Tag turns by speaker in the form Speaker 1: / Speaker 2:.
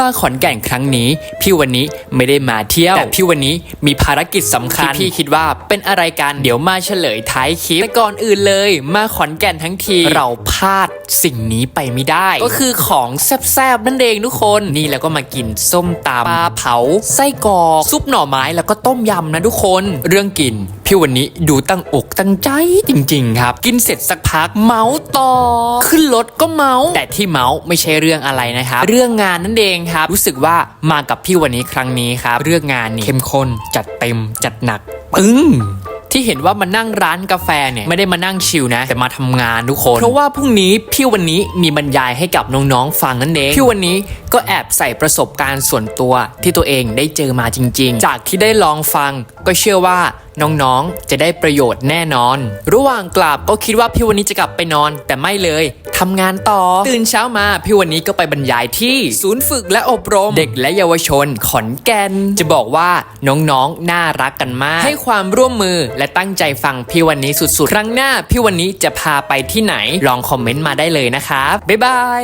Speaker 1: มาขอนแก่นครั้งนี้ พี่วันนี้ไม่ได้มาเที่ยวแต่พี่วันนี้มีภารกิจสำคัญที่พี่คิดว่าเป็นอะไรกันเดี๋ยวมาเฉลยท้ายคลิปแต่ก่อนอื่นเลย มาขอนแก่นทั้งที เราพลาดสิ่งนี้ไปไม่ได้ ก็คือของแซ่บๆนั่นเองทุกคนนี่แล้วก็มากินส้มตำปลาเผา ไส้กรอกซุปหน่อไม้แล้วก็ต้มยำนะทุกคน เรื่องกินพี่วันนี้ดูตั้งอกตั้งใจจริง ๆ ครับ กินเสร็จสักพักเมาต่อ ขึ้นรถก็เมาแต่ที่เมาไม่ใช่เรื่องอะไรนะครับเรื่องงานนั่นเองครับ รู้สึกว่ามากับพี่วันนี้ครั้งนี้ครับ เรื่องงานนี่เข้มข้นจัดเต็มจัดหนัก ปึ้งที่เห็นว่ามานั่งร้านกาแฟเนี่ยไม่ได้มานั่งชิลนะ แต่มาทำงานทุกคน เพราะว่าพรุ่งนี้พี่วันนี้มีบรรยายให้กับน้องๆฟังนั่นเองพี่วันนี้ก็แอบใส่ประสบการณ์ส่วนตัวที่ตัวเองได้เจอมาจริง ๆ จากที่ได้ลองฟังก็เชื่อว่าน้องๆ จะได้ประโยชน์แน่นอน ระหว่างกลับก็คิดว่าพี่วันนี้จะกลับไปนอน แต่ไม่เลยทำงานต่อ ตื่นเช้ามาพี่วันนี้ก็ไปบรรยายที่ ศูนย์ฝึกและอบรม เด็กและเยาวชน ขอนแก่น จะบอกว่าน้องๆ น่ารักกันมาก ให้ความร่วมมือและตั้งใจฟังพี่วันนี้สุดๆ ครั้งหน้าพี่วันนี้จะพาไปที่ไหน ลองคอมเมนต์มาได้เลยนะครับบ๊ายบาย